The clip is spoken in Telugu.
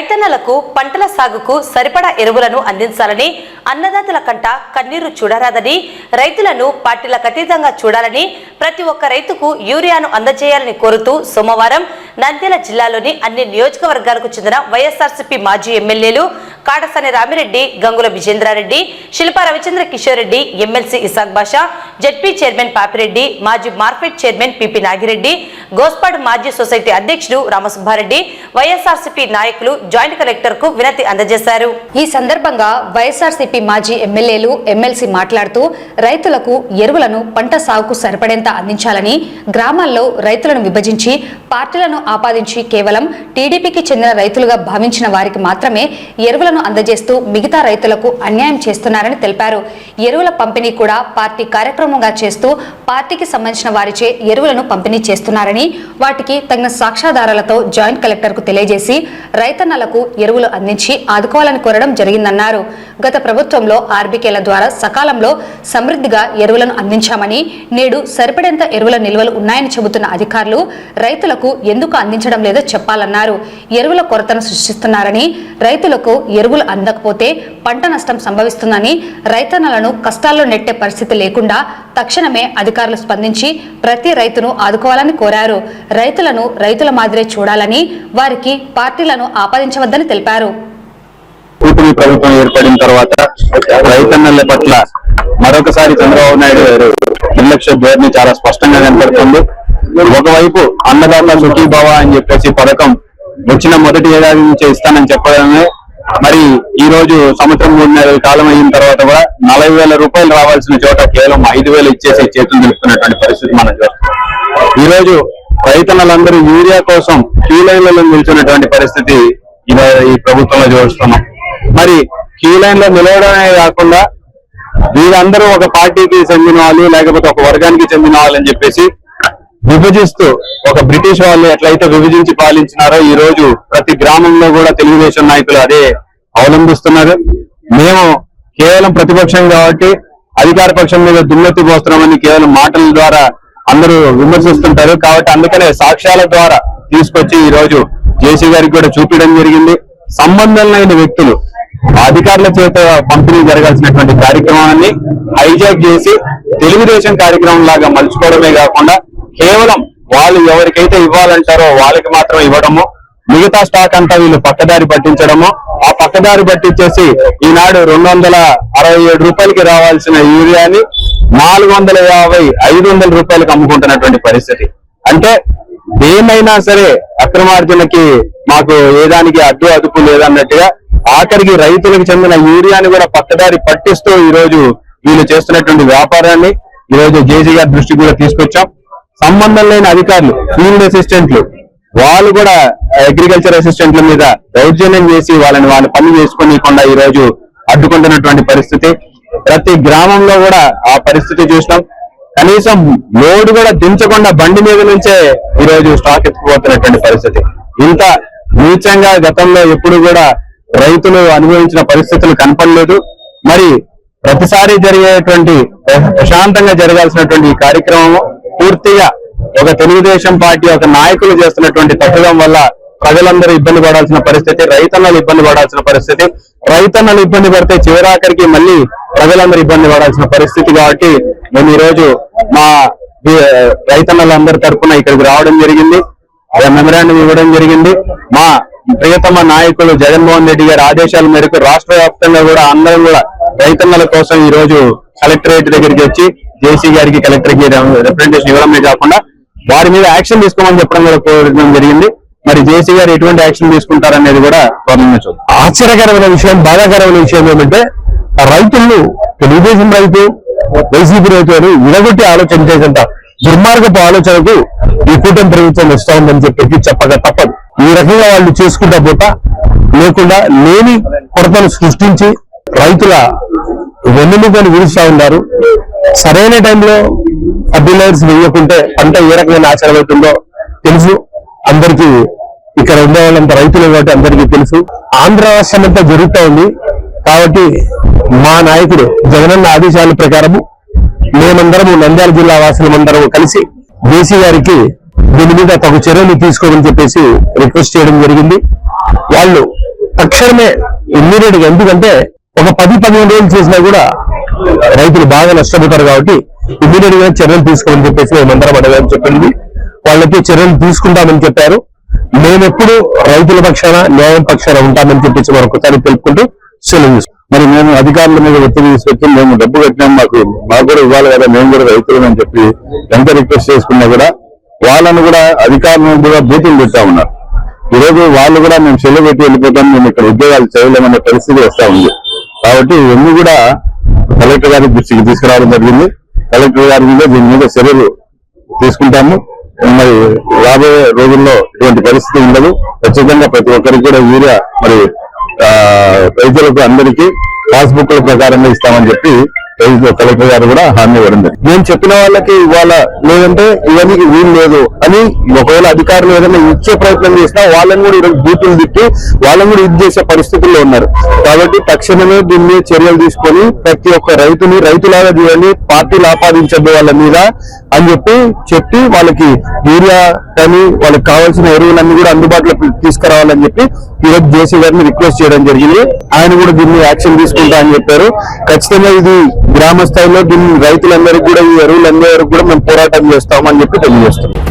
రైతన్నలకు పంటల సాగుకు సరిపడా ఎరువులను అందించాలని అన్నదాతల కంట కన్నీరు చూడరాదని రైతులను పార్టీలకు అతీతంగా చూడాలని ప్రతి ఒక్క రైతుకు యూరియాను అందజేయాలని కోరుతూ సోమవారం నంద్యాల జిల్లాలోని అన్ని నియోజకవర్గాలకు చెందిన వైఎస్ఆర్సీపీ మాజీ ఎమ్మెల్యేలు Katasani Ramireddy Gangula Vijendrareddy Shilpa Ravichandra Kishore Reddy MLC Isaq Basha ZP chairman Papireddy మాజీ market chairman PP Nagireddy Gospadu మాజీ సొసైటీ అధ్యక్షుడు రామసుబ్బారెడ్డి వైఎస్ఆర్సీపీ నాయకులు జాయింట్ కలెక్టర్కు వినతి అందజేశారు. ఈ సందర్భంగా వైఎస్ఆర్సీపీ మాజీ ఎమ్మెల్యేలు ఎమ్మెల్సీ మాట్లాడుతూ రైతులకు ఎరువులను పంట సాగుకు సరిపడేంత అందించాలని గ్రామాల్లో రైతులను విభజించి పార్టీలను ఆపాదించి కేవలం టీడీపీకి చెందిన రైతులుగా భావించిన వారికి మాత్రమే ఎరువుల ఎరువులను అందజేస్తూ మిగతా రైతులకు అన్యాయం చేస్తున్నారని తెలిపారు. ఎరువుల పంపిణీ కూడా పార్టీ కార్యక్రమంగా చేస్తూ పార్టీకి సంబంధించిన వారిచే ఎరువులను పంపిణీ చేస్తున్నారని వాటికి తగిన సాక్ష్యాధారాలతో జాయింట్ కలెక్టర్కు తెలియజేసి రైతన్నలకు ఎరువులు అందించి ఆదుకోవాలని కోరడం జరిగిందన్నారు. గత ప్రభుత్వంలో ఆర్బీకేల ద్వారా సకాలంలో సమృద్ధిగా ఎరువులను అందించామని నేడు సరిపడేంత ఎరువుల నిల్వలు ఉన్నాయని చెబుతున్న అధికారులు రైతులకు ఎందుకు అందించడం లేదో చెప్పాలన్నారు. ఎరువుల కొరతను సృష్టిస్తున్నారని రైతులకు ఎరువులు అందకపోతే పంట నష్టం సంభవిస్తుందని రైతన్నలను కష్టాల్లో నెట్టే పరిస్థితి లేకుండా తక్షణమే అధికారులు స్పందించి ప్రతి రైతును ఆదుకోవాలని కోరారు. రైతులను రైతుల మాదిరే చూడాలని వారికి పార్టీలను ఆపాదించవద్దని తెలిపారు. కూటమి ప్రభుత్వం ఏర్పడిన తర్వాత రైతన్నల పట్ల మరొకసారి చంద్రబాబు నాయుడు గారు నిర్లక్ష్య ధోరణి చాలా స్పష్టంగా కనపడుతుంది. ఒకవైపు అన్నదాత సుఖీభావ అని చెప్పేసి పథకం వచ్చిన మొదటి ఏడాది నుంచి ఇస్తానని చెప్పడమే మరి ఈ రోజు సంవత్సరం మూడు నెలల కాలం అయిన తర్వాత కూడా నలభై వేల రూపాయలు రావాల్సిన చోట కేవలం ఐదు వేలు ఇచ్చేసి చేతులు నిలుపుకున్నటువంటి పరిస్థితి మనం చూస్తాం ఈ రోజు రైతన్నలందరూ యూరియా కోసం క్యూ లైన్లలో నిల్చున్నటువంటి పరిస్థితి ఈ ప్రభుత్వంలో చూస్తున్నాం. మరి క్యూ లైన్లో నిలవడమే కాకుండా వీరందరూ ఒక పార్టీకి చెందిన వాళ్ళు లేకపోతే ఒక వర్గానికి చెందిన వాళ్ళు అని చెప్పేసి విభజిస్తూ ఒక బ్రిటిష్ వాళ్ళు ఎట్లయితే విభజించి పాలించినారో ఈ రోజు ప్రతి గ్రామంలో కూడా తెలుగుదేశం నాయకులు అదే అవలంబిస్తున్నారు. మేము కేవలం ప్రతిపక్షం కాబట్టి అధికార పక్షం మీద దుమ్మెత్తి పోస్తున్నామని కేవలం మాటల ద్వారా అందరూ విమర్శిస్తుంటారు. కాబట్టి అందుకనే సాక్ష్యాల ద్వారా తీసుకొచ్చి ఈ రోజు జేసీ గారికి కూడా చూపించడం జరిగింది. సంబంధం లేని వ్యక్తులు అధికారుల చేత పంపిణీ జరగాల్సినటువంటి కార్యక్రమాన్ని హైజాక్ చేసి తెలుగుదేశం కార్యక్రమం లాగా మలుచుకోవడమే కాకుండా కేవలం వాళ్ళు ఎవరికైతే ఇవ్వాలంటారో వాళ్ళకి మాత్రం ఇవ్వడము మిగతా స్టాక్ అంతా వీళ్ళు పక్కదారి పట్టించడము. ఆ పక్కదారి పట్టించేసి ఈనాడు రెండు వందల అరవై ఏడు రూపాయలకి రావాల్సిన యూరియాని నాలుగు వందల యాభై ఐదు వందల రూపాయలకు అమ్ముకుంటున్నటువంటి పరిస్థితి. అంటే దేన్నైనా సరే అక్రమార్జనకి మాకు ఏదానికి అడ్డు అదుపు లేదన్నట్టుగా ఆఖరికి రైతులకు చెందిన యూరియాని కూడా పక్కదారి పట్టిస్తూ ఈ రోజు వీళ్ళు చేస్తున్నటువంటి వ్యాపారాన్ని ఈ రోజు జేసీ గారి దృష్టికి కూడా తీసుకొచ్చాం. సంబంధం లేని అధికారులు ఫీల్డ్ అసిస్టెంట్లు వాళ్ళు కూడా అగ్రికల్చర్ అసిస్టెంట్ల మీద దౌర్జన్యం చేసి వాళ్ళని వాళ్ళ పని చేసుకోనీయకుండా ఈ రోజు అడ్డుకుంటున్నటువంటి పరిస్థితి. ప్రతి గ్రామంలో కూడా ఆ పరిస్థితి చూసినాం. కనీసం లోడ్ కూడా దించకుండా బండి మీద నుంచే ఈ రోజు స్టాక్ ఎత్తుకుపోతున్నటువంటి పరిస్థితి. ఇంత నీచంగా గతంలో ఎప్పుడు కూడా రైతులు అనుభవించిన పరిస్థితులు కనపడలేదు. మరి ప్రతిసారి జరిగేటువంటి ప్రశాంతంగా జరగాల్సినటువంటి ఈ కార్యక్రమము పూర్తిగా ఒక తెలుగుదేశం పార్టీ ఒక నాయకులు చేస్తున్నటువంటి తప్పిదం వల్ల ప్రజలందరూ ఇబ్బంది పడాల్సిన పరిస్థితి రైతన్నలు ఇబ్బంది పడాల్సిన పరిస్థితి రైతన్నలు ఇబ్బంది పడితే చివరాఖరికి మళ్ళీ ప్రజలందరూ ఇబ్బంది పడాల్సిన పరిస్థితి కాబట్టి మేము ఈరోజు రోజు మా రైతన్నలందరి తరఫున ఇక్కడికి రావడం జరిగింది. మెమరాండం ఇవ్వడం జరిగింది. మా ప్రియతమ నాయకులు జగన్మోహన్ రెడ్డి గారి ఆదేశాల మేరకు రాష్ట్ర వ్యాప్తంగా కూడా అందరం కూడా రైతన్నల కోసం ఈ రోజు కలెక్టరేట్ దగ్గరికి వచ్చి జేసీ గారికి కలెక్టర్కి రిప్రజెంటేషన్ ఇవ్వడమే కాకుండా వారి మీద యాక్షన్ తీసుకోమని చెప్పడం కూడా కోరడం జరిగింది. మరి జేసీ గారు ఎటువంటి యాక్షన్ తీసుకుంటారనేది కూడా త్వరలో చూద్దాం. ఆశ్చర్యకరమైన విషయం బాధాకరమైన విషయం ఏమంటే ఆ తెలుగుదేశం రైతు వైసీపీ రైతు అని విడగొట్టి ఆలోచన చేసేంత దుర్మార్గపు ఆలోచనకు ఈ కూటమి ప్రభుత్వం వస్తా ఉందని చెప్పేసి చెప్పక తప్పదు. ఈ రకంగా వాళ్ళు చేసుకుంటా పోతా లేకుండా లేని కొరతను సృష్టించి రైతుల వెన్నుముకను విరుస్తా ఉన్నారు. సరైన టైంలో ఫర్టిలైజర్స్ వేయకుంటే పంట ఏ రకమైన ఆచరణ అవుతుందో తెలుసు. అందరికీ ఇక్కడ ఉండే వాళ్ళంతా రైతులు కాబట్టి అందరికీ తెలుసు. ఆంధ్ర రాష్ట్రం అంతా జరుగుతూ ఉంది. కాబట్టి మా నాయకుడు జగనన్న ఆదేశాల ప్రకారము మేమందరము నంద్యాల జిల్లా వాసులమందరము కలిసి బీసీ గారికి దీని మీద తగు చర్యలు తీసుకోమని చెప్పేసి రిక్వెస్ట్ చేయడం జరిగింది. వాళ్ళు తక్షణమే ఇమ్మీడియట్ ఎందుకంటే ఒక పది పదిహేను రోజులు చేసినా కూడా రైతులు బాగా నష్టపోతారు కాబట్టి ఇమీడియట్గా చర్యలు తీసుకోమని చెప్పేసి మేమందరం అడగామని చెప్పింది. వాళ్ళకి చర్యలు తీసుకుంటామని చెప్పారు. మేమెప్పుడు రైతుల పక్షాన న్యాయం పక్షాన ఉంటామని చెప్పేసి మరొకసారి తెలుపుకుంటూ సెలవు మరి మేము అధికారుల మీద ఒత్తిడి తీసుకొచ్చి మేము డబ్బు కట్టినాం మాకు మాకు కూడా ఇవ్వాలి కదా మేము కూడా రైతులు అని చెప్పి ఎంత రిక్వెస్ట్ చేసుకున్నా కూడా వాళ్ళను కూడా అధికారులను కూడా బూతులు పెట్టా ఉన్నారు. ఈ రోజు వాళ్ళు కూడా మేము సెలవు పెట్టి వెళ్ళిపోతాం మేము ఇక్కడ ఉద్యోగాలు చేయలేమనే పరిస్థితి వస్తా ఉంది. కాబట్టి ఇవన్నీ కూడా కలెక్టర్ గారి దృష్టికి తీసుకురావడం జరిగింది. కలెక్టర్ గారి మీద దీని మీద చర్యలు తీసుకుంటాము. మరి రాబోయే రోజుల్లో ఇటువంటి పరిస్థితి ఉండదు. ఖచ్చితంగా ప్రతి ఒక్కరికి కూడా యూరియా మరి రైతులకు అందరికీ పాస్బుక్ల ప్రకారంగా ఇస్తామని చెప్పి కలెక్టర్ గారు కూడా హామీ ఇవ్వడం జరిగింది. మేము చెప్పిన వాళ్ళకి ఇవాళ లేదంటే ఇవన్నీ వీలు లేదు అని ఒకవేళ అధికారులు ఏదైనా ఇచ్చే ప్రయత్నం చేసినా వాళ్ళని కూడా ఈరోజు బూతులు తిట్టి వాళ్ళని కూడా ఇది చేసే పరిస్థితుల్లో ఉన్నారు కాబట్టి తక్షణమే దీని మీద చర్యలు తీసుకొని ప్రతి ఒక్క రైతుని రైతులాగా చూడండి పార్టీలు ఆపాదించద్దు వాళ్ళ మీద అని చెప్పి చెప్పి వాళ్ళకి యూరియా కానీ వాళ్ళకి కావాల్సిన ఎరువులన్నీ కూడా అందుబాటులో తీసుకురావాలని చెప్పి ఈరోజు జేసీ గారిని రిక్వెస్ట్ చేయడం జరిగింది. ఆయన కూడా దీన్ని యాక్షన్ తీసుకుంటా అని చెప్పారు. ఖచ్చితంగా ఇది గ్రామ స్థాయిలో దీన్ని రైతులందరికీ కూడా ఈ ఎరువులందరికీ కూడా మేము పోరాటం చేస్తామని చెప్పి తెలియజేస్తున్నాం.